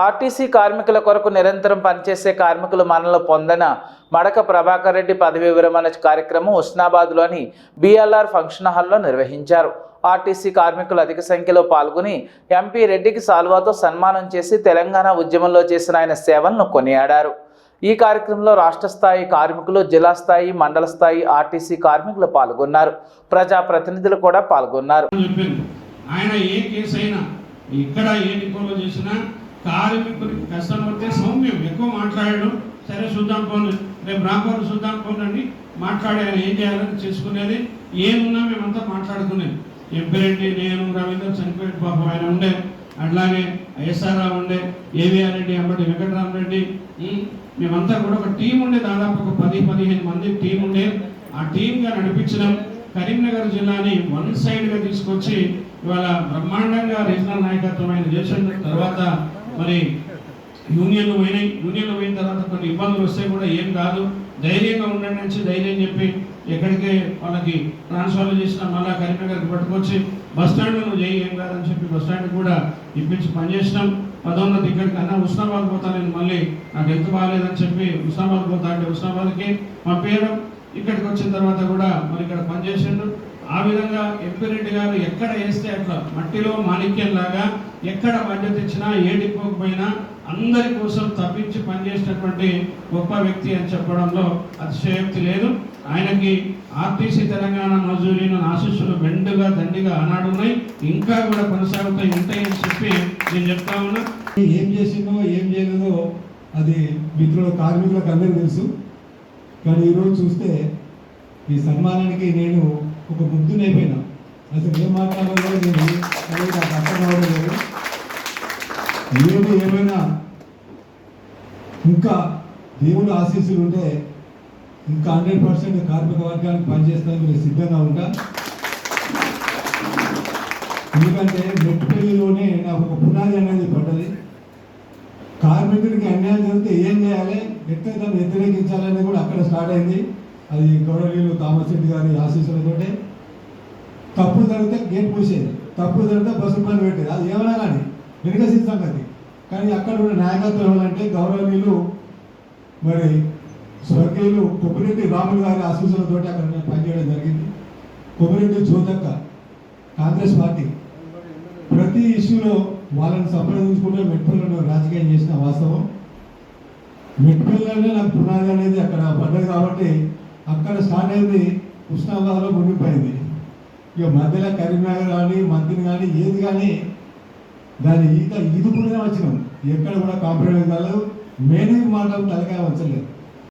RTC కార్మికుల కొరకు నిరంతరం పనిచేసే కార్మికులు మనలో పొందన మడక ప్రభాకర్ రెడ్డి పదవి విరమణ కార్యక్రమం ఉస్నాబాద్లోని బీఎల్ఆర్ ఫంక్షన్ హాల్లో నిర్వహించారు. ఆర్టీసీ కార్మికులు అధిక సంఖ్యలో పాల్గొని ఎంపీ రెడ్డికి సాల్వాతో సన్మానం చేసి తెలంగాణ ఉద్యమంలో చేసిన ఆయన సేవలను కొనియాడారు. ఈ కార్యక్రమంలో రాష్ట్ర స్థాయి కార్మికులు జిల్లా స్థాయి మండల స్థాయి ఆర్టీసీ కార్మికులు పాల్గొన్నారు. ప్రజా ప్రతినిధులు కూడా పాల్గొన్నారు. ఆయన ఏ కేసు అయినా ఇక్కడ ఏ డిపోలో చేసినా కార్మికుడికి కష్టం వస్తే సౌమ్యం ఎక్కువ మాట్లాడాడు. సరే చూద్దాం పోను రేపు రాకపోతే చూద్దాం పోను అని మాట్లాడే ఏం చేయాలని చేసుకునేది ఏమున్నా మేమంతా మాట్లాడుకునేది. ఎంపిరెడ్డి నేను రవీంద్ర చనిపోయి బాబు ఆయన ఉండే. అట్లాగే ఐఎస్ఆర్ఆర్ ఉండే ఏవిఆర్ రెడ్డి అంబటి వెంకటరామరెడ్డి. మేమంతా కూడా ఒక టీం ఉండే దాదాపు ఒక పది పదిహేను మంది టీం ఉండే. ఆ టీంగా నడిపించడం కరీంనగర్ జిల్లాని వన్ సైడ్గా తీసుకొచ్చి ఇవాళ బ్రహ్మాండంగా రీజనల్ నాయకత్వం ఆయన చేసిన తర్వాత మరి యూనియన్లు పోయినాయి యూనియన్లు పోయిన తర్వాత కొన్ని ఇబ్బందులు వస్తే కూడా ఏం కాదు. ధైర్యంగా ఉండండి అని ధైర్యం చెప్పి ఎక్కడికే వాళ్ళకి ట్రాన్స్ఫర్లు చేసిన మళ్ళా కరీంనగర్కి పట్టుకొచ్చి బస్ స్టాండ్ నువ్వు చేయి ఏం కాదని చెప్పి బస్ స్టాండ్ కూడా ఇప్పించి పనిచేసినాం. పదోన్నతి ఇక్కడికి అన్న ఉస్నాబాద్ పోతా నేను మళ్ళీ. నాకు ఎంత బాగాలేదని చెప్పి ఉస్నాబాద్ పోతా అంటే ఉస్నాబాద్కి పంపించడం ఇక్కడికి వచ్చిన తర్వాత కూడా మరి ఇక్కడ పనిచేసిండు. ఆ విధంగా ఎంపీ రెడ్డి గారు ఎక్కడ వేస్తే అట్లా మట్టిలో మాణిక్యం లాగా ఎక్కడ బాధ్యత ఇచ్చినా ఏ డిపోకి పోయినా అందరి కోసం తప్పించి పనిచేసినటువంటి గొప్ప వ్యక్తి అని చెప్పడంలో అతిశయోక్తి లేదు. ఆయనకి ఆర్టీసీ తెలంగాణ మజూరీను ఆశీస్సులు మెండుగా దండిగా ఆనాడు ఉన్నాయి. ఇంకా కూడా కొనసాగుతాయి ఉంటాయని చెప్పి నేను చెప్తా ఉన్నా. ఏం చేసిందో ఏం చేయలేదో అది మిత్రుల కార్మికులకు అందరికీ తెలుసు. కానీ ఈరోజు చూస్తే ఈ సన్మానానికి నేను ఒక ముగ్ధునైపోయినా అసలు ఏం మాట్లాడాలో నేను అనేది నాకు అర్థం కావడం లేదు. ఏది ఏమైనా ఇంకా దేవుడు ఆశీస్సులు ఉంటే ఇంకా హండ్రెడ్ పర్సెంట్ కార్మిక వర్గానికి పనిచేస్తానికి నేను సిద్ధంగా ఉంటా. ఎందుకంటే మెట్టుపల్లిలోనే నాకు ఒక పునాది అనేది పడ్డది. కార్మికుడికి అన్యాయం జరిగితే ఏం చేయాలి? ఎట్లా దాన్ని వ్యతిరేకించాలనేది కూడా అక్కడ స్టార్ట్ అయింది. అది గౌరవనీయులు థామస్ గారి ఆశీస్సులతోటే తప్పు జరిగితే గేట్ పూసేది తప్పు జరిగితే బస్సు పని పెట్టేది. అది ఏమైనా కానీ వెనుక సంగతి. కానీ అక్కడ ఉన్న నాయకత్వం ఏమంటే గౌరవనీయులు మరి స్వర్గీయులు కొబ్బరెడ్డి రాములు గారి ఆశీస్సులతో అక్కడ నేను పనిచేయడం జరిగింది. కొబ్బరెడ్డి జ్యోతక్క కాంగ్రెస్ పార్టీ. ప్రతి ఇష్యూలో వాళ్ళని సంప్రదించుకుంటే మెట్పల్లిలో రాజకీయం చేసిన వాస్తవం. మెట్పల్లిలోనే నాకు పునాది అనేది అక్కడ పడ్డది కాబట్టి అక్కడ స్టార్ట్ అయింది ఉస్నాబాద్లో మునిగిపోయింది. ఇక మధ్యలో కరీంనగర్ కానీ మందిని కానీ ఏది కానీ దాని ఈత ఈదుకుంటూనే వచ్చినాం. ఎక్కడ కూడా కాంప్రమైజ్ కాలేదు. మేనేజ్ మాటలు తలకాయ వచ్చలేదు